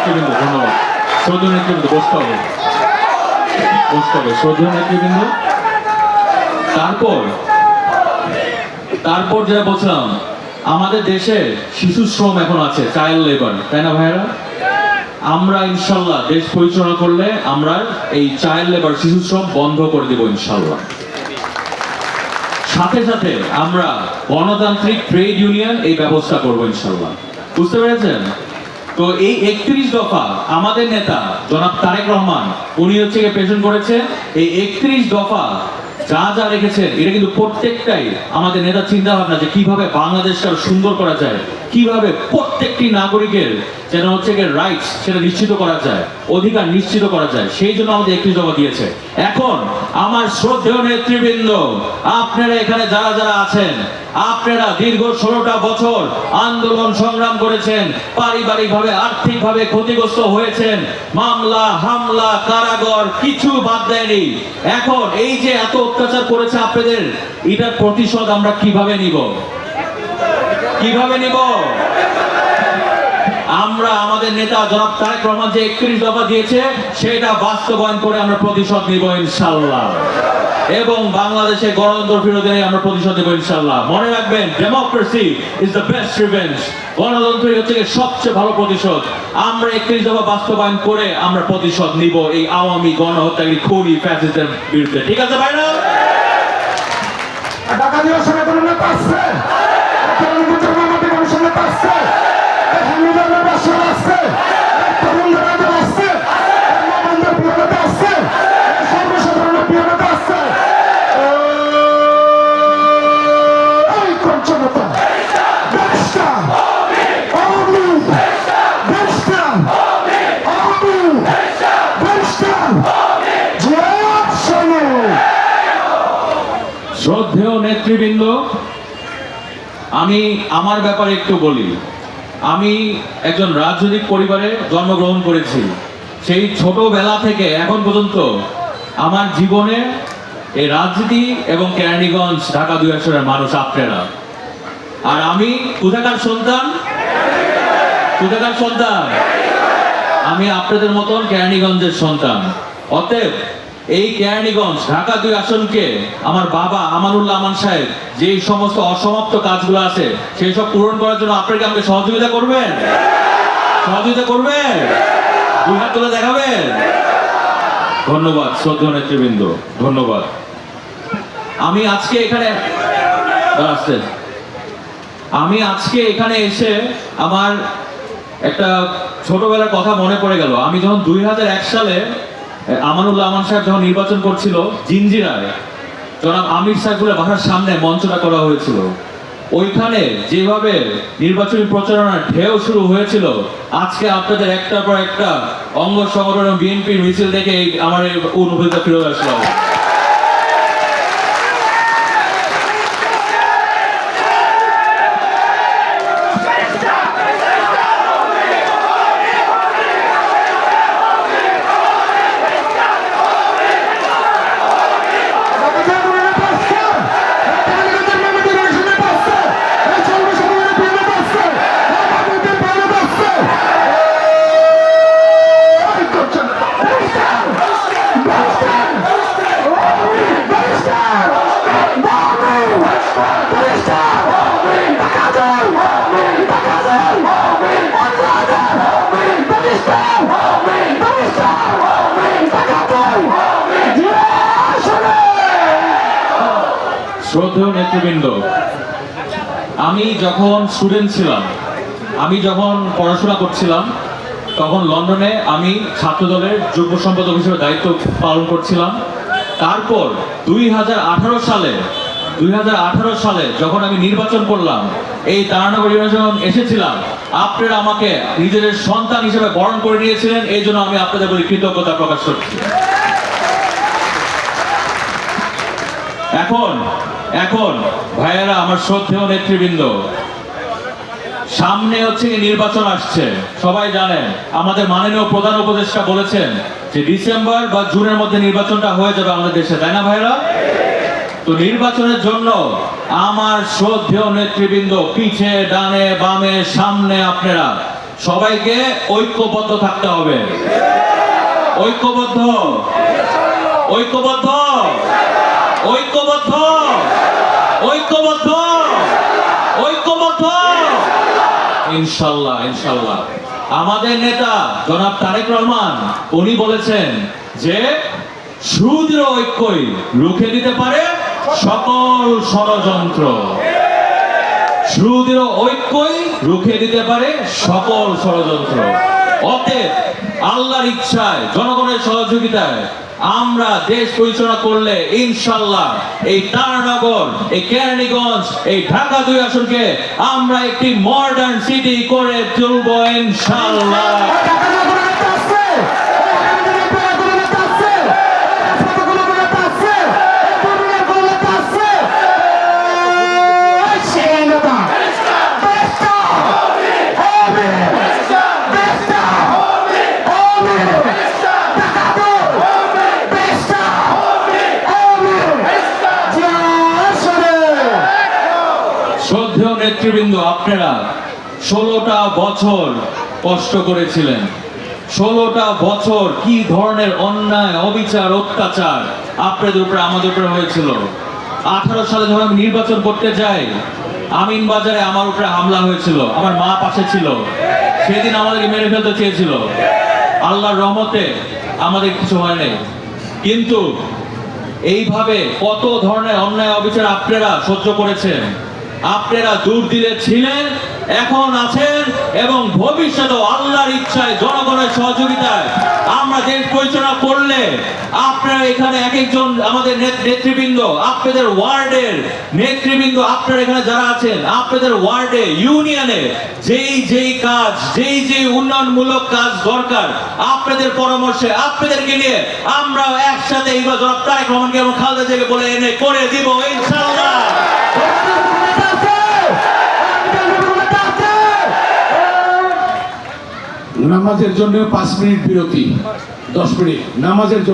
নেতৃবৃন্দ, ধন্যবাদ। শ্রদ্ধেয় নেতৃবৃন্দ বসতে হবে বসতে হবে শ্রদ্ধেয় নেতৃবৃন্দ। তারপর তারপর যেটা বলছিলাম, আমাদের দেশে শিশু শ্রম এখন আছে চাইল্ড লেবার তাই না ভাইয়েরা? আমরা ইনশাল্লাহ দেশ পরিচালনা করলে আমরা এই চাইল্ড লেবার শিশু শ্রম বন্ধ করে দেব ইনশাল্লাহ। সাথে সাথে আমরা গণতান্ত্রিক ট্রেড ইউনিয়ন এই ব্যবস্থা করব ইনশাল্লাহ। বুঝতে পেরেছেন? তো এই একত্রিশ দফা আমাদের নেতা জনাব তারেক রহমান, উনি হচ্ছে পেশন করেছে। এই একত্রিশ দফা যা যা রেখেছেন, এটা কিন্তু প্রত্যেকটাই আমাদের নেতা চিন্তা ভাবনা যে কীভাবে বাংলাদেশটা সুন্দর করা যায়। কীভাবে প্রত্যেকটি নাগরিকের যেন হচ্ছে গিয়ে রাইটস সেটা নিশ্চিত করা যায়, অধিকার নিশ্চিত করা যায়, সেই জন্য আমাদের একটি জমা দিয়েছে। এখন আমার শ্রদ্ধেয় নেতৃবৃন্দ, আপনারা এখানে যারা যারা আছেন, আপনারা দীর্ঘ ষোলোটা বছর আন্দোলন সংগ্রাম করেছেন পারিবারিক ভাবে আর্থিক ভাবে ক্ষতিগ্রস্ত হয়েছেন, মামলা, হামলা, কারাগর কিছু বাদ দেয়নি। এখন এই যে এত অত্যাচার করেছে আপনাদের, এটার প্রতিশোধ আমরা কীভাবে নিব? কীভাবে নিব? আমরা আমাদের নেতা জনাব তারেক রহমান যে একত্রিশ দফা দিয়েছে, সেটা বাস্তবায়ন করে আমরা প্রতিশোধ নিব ইনশাল্লাহ এবং বাংলাদেশে গণতন্ত্র নিয়ে আমরা প্রতিশোধ নেব ইনশাল্লাহ মনে রাখবেন democracy is the best revenge গণতন্ত্রই হচ্ছে সবচেয়ে ভালো প্রতিশোধ। আমরা একত্রিশ দফা বাস্তবায়ন করে আমরা প্রতিশোধ নিব এই আওয়ামী গণহত্যাকারী খুবই ফ্যাসিস্টের বিরুদ্ধে। ঠিক আছে ভাই শ্রদ্ধেয় নেতৃবৃন্দ, আমি আমার ব্যাপারে একটু বলি। আমি একজন রাজনৈতিক পরিবারে জন্মগ্রহণ করেছি। সেই ছোটবেলা থেকে এখন পর্যন্ত আমার জীবনে এই রাজনীতি এবং কেরানীগঞ্জ, ঢাকা দুই আসনের মানুষ আপনারা। আর আমি কোথাকার সন্তান। কোথাকার সন্তান। আমি আপনাদের মতন কেরানীগঞ্জের সন্তান। অতএব এই কেরানীগঞ্জ, ঢাকা দুই আসনকে আমার বাবা আমানুল্লাহ আমান সাহেব যে সমস্ত অসমাপ্ত কাজগুলো আছে, সেই সব পূরণ করার জন্য আপনাকে আমাকে সহযোগিতা করবেন? সহযোগিতা করবেন? দুই হাত তুলে দেখাবেন? ধন্যবাদ, শ্রদ্ধেয় নেতৃবৃন্দ, ধন্যবাদ। আমি আজকে এখানে দাঁড়াচ্ছেন আমি আজকে এখানে এসে আমার একটা ছোটবেলার কথা মনে পড়ে গেল। আমি যখন দুই হাজার এক সালে আমানুল্লাহ আমান সাহেব যখন নির্বাচন করছিল জিঞ্জিরায় জনাব আমির বাসার সামনে মঞ্চটা করা হয়েছিল। ওইখানে যেভাবে নির্বাচনী প্রচারণার ঢেউ শুরু হয়েছিল, আজকে আপনাদের একটার পর একটা অঙ্গ সংগঠন বিএনপির মিছিল দেখে আমার অনুভূতিটা ফিরে আসলো ঢাকা জেলার কোনো নেতা আসছে কালীগঞ্জের মামাটি মানুষের নেতা আসছে এই সর্বসাধারণের প্রিয় নেতা আসছে মামাটিদের প্রিয় নেতা আসছে এই কঞ্চ নেতা barrister barrister barrister barrister Dhaka jail Dhaka jail barrister barrister Dhaka jail জয় শোনে শ্রদ্ধেয় নেতৃবৃন্দ, আমি যখন স্টুডেন্ট ছিলাম, আমি যখন পড়াশোনা করছিলাম, তখন লন্ডনে আমি ছাত্রদলের যুব সম্পাদক হিসেবে দায়িত্ব পালন করছিলাম। তারপর দুই হাজার আঠারো সালে, দুই হাজার আঠারো সালে যখন আমি নির্বাচন করলাম, এই তারানগর যখন এসেছিলাম। আপনারা আমাকে নিজেদের সন্তান হিসেবে বরণ করে নিয়েছিলেন, এই জন্য আমি আপনাদের প্রতি কৃতজ্ঞতা প্রকাশ করছি। এখন এখন, ভাইয়েরা, আমার শ্রদ্ধেয় নেতৃবৃন্দ, সামনে হচ্ছে নির্বাচন আসছে। সবাই জানেন, আমাদের মাননীয় প্রধান উপদেষ্টা বলেছেন যে ডিসেম্বর বা জুনের মধ্যে নির্বাচনটা হয়ে যাবে আমাদের দেশে, তাই না ভাইরা তো নির্বাচনের জন্য আমার শ্রদ্ধেয় নেতৃবৃন্দ, পিছে, ডানে, বামে, সামনে আপনারা, সবাইকে ঐক্যবদ্ধ থাকতে হবে। ঐক্যবদ্ধ। ঐক্যবদ্ধ। ঐক্যবদ্ধ। ঐক্যবদ্ধ। ঐক্যবদ্ধ। ইনশাল্লাহ ইনশাল্লাহ। আমাদের নেতা জনাব তারেক রহমান, উনি বলেছেন যে সুদৃঢ় ঐক্যই রুখে দিতে পারে সকল ষড়যন্ত্র। সুদৃঢ় ঐক্যই রুখে দিতে পারে সকল ষড়যন্ত্র। অতএব আল্লাহর ইচ্ছায়, জনগণের সহযোগিতায় আমরা দেশ পরিচালনা করলে ইনশাল্লাহ এই তারানগর, এই কেরানীগঞ্জ, এই ঢাকা দুই আসনকে আমরা একটি মডার্ন সিটি করে তুলব ইনশাল্লাহ ঢাকা নগর নেতা আছে ঢাকা নগর নেতা আছে রাজপথে কোনো নেতা আছে তরুণের কোনো নেতা আছে এই সেই নেতা দেশটা হবে দেশটা হবে ঢাকা হবে দেশটা হবে জয় শ্রদ্ধেয় নেতৃবৃন্দ, আপনারা ষোলোটা বছর কষ্ট করেছিলেন। ষোলোটা বছর কি ধরনের অন্যায়, অবিচার, অত্যাচার আপনাদের উপরে আমাদের উপরে হয়েছিল? আঠারো সালে যখন আমি নির্বাচন করতে যাই আমিন বাজারে আমার উপরে হামলা হয়েছিল। আমার মা পাশে ছিল। সেদিন আমাদেরকে মেরে ফেলতে চেয়েছিল। আল্লাহর রহমতে আমাদের কিছু হয় নাই। কিন্তু এইভাবে কত ধরনের অন্যায়, অবিচার আপনারা সহ্য করেছেন? আপনারা দূর দিলে ছিলেন, এখন আছেন এবং ভবিষ্যতেও আল্লাহর ইচ্ছায়, জনগণের সহযোগিতায় আমরা দেশ পরিচালনা করলে আপনারা এখানে এক একজন আমাদের নেতৃবৃন্দ, আপনাদের ওয়ার্ডের নেতৃবৃন্দ আপনারা এখানে যারা আছেন, আপনাদের ওয়ার্ডে, ইউনিয়নে যেই যেই কাজ, যেই যেই উন্নয়নমূলক কাজ দরকার, আপনাদের পরামর্শে, আপনাদেরকে নিয়ে আমরা একসাথে এইবার জনাব তারেক রহমানকে এবং খালেদা জিয়াকে বলে এনে করে দিব, ইনশাআল্লাহ। নামাজের জন্য পাঁচ মিনিট বিরতি দশ মিনিট। নামাজের জন্য